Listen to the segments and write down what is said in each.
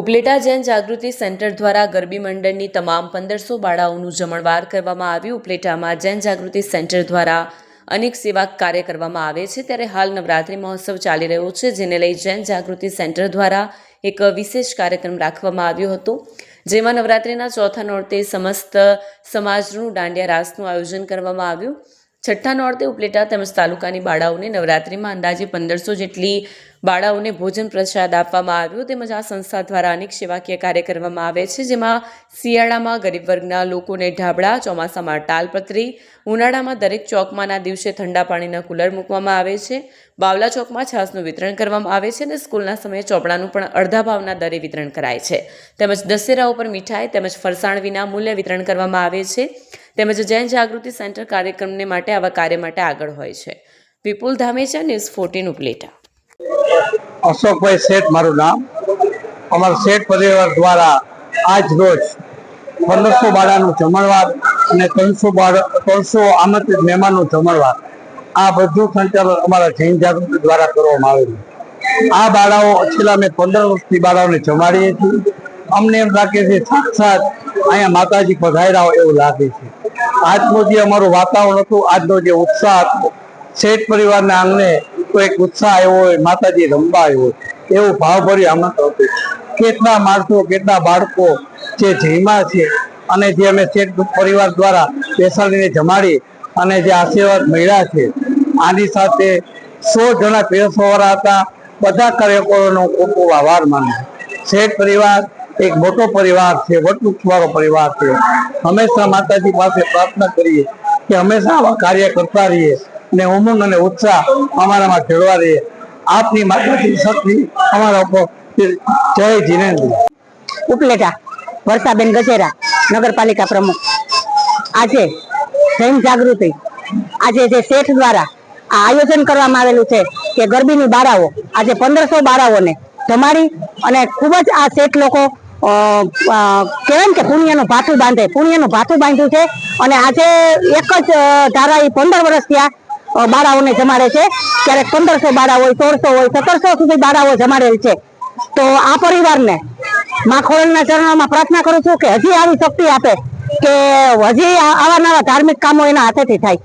ઉપલેટા જૈન જાગૃતિ centre દ્વારા ગરબી મંડળની તમામ પંદરસો બાળાઓનું જમણવાર કરવામાં આવ્યું. ઉપલેટામાં જૈન જાગૃતિ સેન્ટર દ્વારા અનેક સેવા કાર્ય કરવામાં આવે છે. ત્યારે હાલ નવરાત્રિ મહોત્સવ ચાલી રહ્યો છે, જેને લઈ જૈન જાગૃતિ સેન્ટર દ્વારા એક વિશેષ કાર્યક્રમ રાખવામાં આવ્યો હતો. જેમાં નવરાત્રિના ચોથા નોરતે સમસ્ત સમાજનું દાંડિયા રાસનું આયોજન કરવામાં આવ્યું. છઠ્ઠા નોરતે ઉપલેટા તેમજ તાલુકાની બાળાઓને નવરાત્રિમાં અંદાજે પંદરસો જેટલી બાળાઓને ભોજન પ્રસાદ આપવામાં આવ્યો તેમજ આ સંસ્થા દ્વારા અનેક સેવાકીય કાર્ય કરવામાં આવે છે, જેમાં શિયાળામાં ગરીબ વર્ગના લોકોને ઢાબળા ચોમાસામાં ટાલપત્રી ઉનાળામાં દરેક ચોકમાંના દિવસે ઠંડા પાણીના કુલર મૂકવામાં આવે છે, બાવલા ચોકમાં છાસનું વિતરણ કરવામાં આવે છે અને સ્કૂલના સમયે ચોપડાનું પણ અડધા ભાવના દરે વિતરણ કરાય છે. તેમજ દશેરા ઉપર મીઠાઈ તેમજ ફરસાણ વિના મૂલ્ય વિતરણ કરવામાં આવે છે. તેમજ જૈન જાગૃતિ સેન્ટર કાર્યક્રમને માટે આવા કાર્ય માટે આગળ હોય છે. Vipul Dhamecha, news fourteen Upleta. અશોકભાઈ શેઠ મારું નામ. અમારા શેઠ પરિવાર દ્વારા આજ રોજ પંદરસો બાળાનું જમણવાર અને ત્રણસો બાળ, ત્રણસો આમંત્રિત મહેમાનનું જમણવાર આ બધું સંચાલન અમારા જૈન જાગૃતિ દ્વારા કરવામાં આવેલું. આ બાળાઓ છેલ્લા મેં પંદર વર્ષથી બાળાઓને જમાડીએ છીએ. અમને એમ લાગે છે સાક્ષાત અહીંયા માતાજી પધાર્યા હોય એવું લાગે છે. આજનું જે અમારું વાતાવરણ હતું, આજનો જે ઉત્સાહ હતો, શેઠ પરિવારના આંગણે એક ઉત્સાહ આવ્યો હોય, માતાજી રમવા આવ્યો હોય, એવું ભાવભર્યું આમંત્રણ હતું. કેટલા માણસો, કેટલા બાળકો જે જયમાં છે અને જે અમે શેઠ પરિવાર દ્વારા બેસાડીને જમાડી અને જે આશીર્વાદ મળ્યા છે, આની સાથે સો જણા પીરસવાળા હતા. બધા કાર્યકરોનો ખૂબ ખૂબ આભાર માનું શેઠ પરિવાર એક મોટો પરિવાર છે, વટવૃક્ષવાળો પરિવાર છે. હંમેશા માતાજી પાસે પ્રાર્થના કરીએ કે હંમેશા આવા કાર્ય કરતા રહીએ. અને ઉમંગ અને ઉત્સાહ અમારામાં જળવા રહીએ આપની માતાજી શક્તિ અમારા ઉપર જય જીનેન્દ્ર. ઉપલેટા વર્ષાબેન ગજેરા નગરપાલિકા પ્રમુખ. આજે જૈન જાગૃતિ આજે જે શેઠ દ્વારા આ આયોજન કરવામાં આવેલું છે કે ગરબીની બાળાઓ આજે પંદરસો બાળાઓને જમાડી અને ખૂબ જ આ શેઠ લોકો કહેવાય કે પુણ્યનું ભાથું બાંધે પુણ્યનું ભાથું બાંધ્યું છે. અને આજે એક જ ધારા એ પંદર વર્ષ અ, બાળાઓને જમાડે છે. ક્યારેક પંદરસો બાળા હોય, સોળસો હોય, સત્તરસો સુધી બાળાઓ જમાડેલ છે. તો આ પરિવારને માં ખોડલના ચરણોમાં પ્રાર્થના કરું છું કે હજી આવી શક્તિ આપે કે હજી આવા નવા ધાર્મિક કામો એના હાથેથી થાય.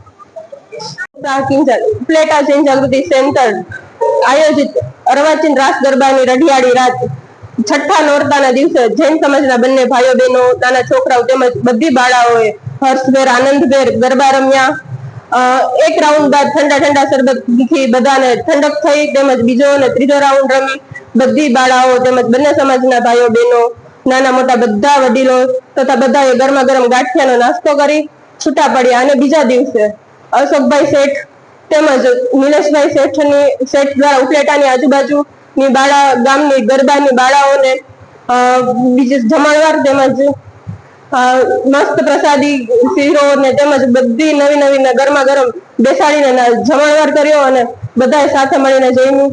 સેન્ટર આયોજિત અર્વાચીન રાસ ગરબાની રઢિયાળી રાત છઠ્ઠા નોરતાના દિવસે જૈન સમાજના બંને ભાઈઓ બહેનો, નાના છોકરાઓ તેમજ બધી બાળાઓએ હર્ષભેર, આનંદભેર ગરબા રમ્યા. એક રાઉન્ડ બાદ ઠંડા ઠંડા શરબતથી બધાને ઠંડક થઈ તેમજ બીજો અને ત્રીજો રાઉન્ડ રમી બધી બાળાઓ તેમજ બંને સમાજના ભાઈઓ બહેનો, નાના મોટા બધા વડીલો તથા બધાએ ગરમા ગરમ ગાંઠિયાનો નાસ્તો કરી છૂટા પડ્યા અને બીજા દિવસે અશોકભાઈ શેઠ તેમજ નિલેશભાઈ શેઠની, શેઠ દ્વારા ઉપલેટાની આજુબાજુની બાળા, ગામની ગરબાની બાળાઓને બીજું જમણવાર તેમજ મસ્ત પ્રસાદી, શીરો ને તેમજ બધી નવી નવી ગરમા ગરમ બેસાડીને જમણવાર કર્યો અને બધાએ સાથે મળીને જમ્યું.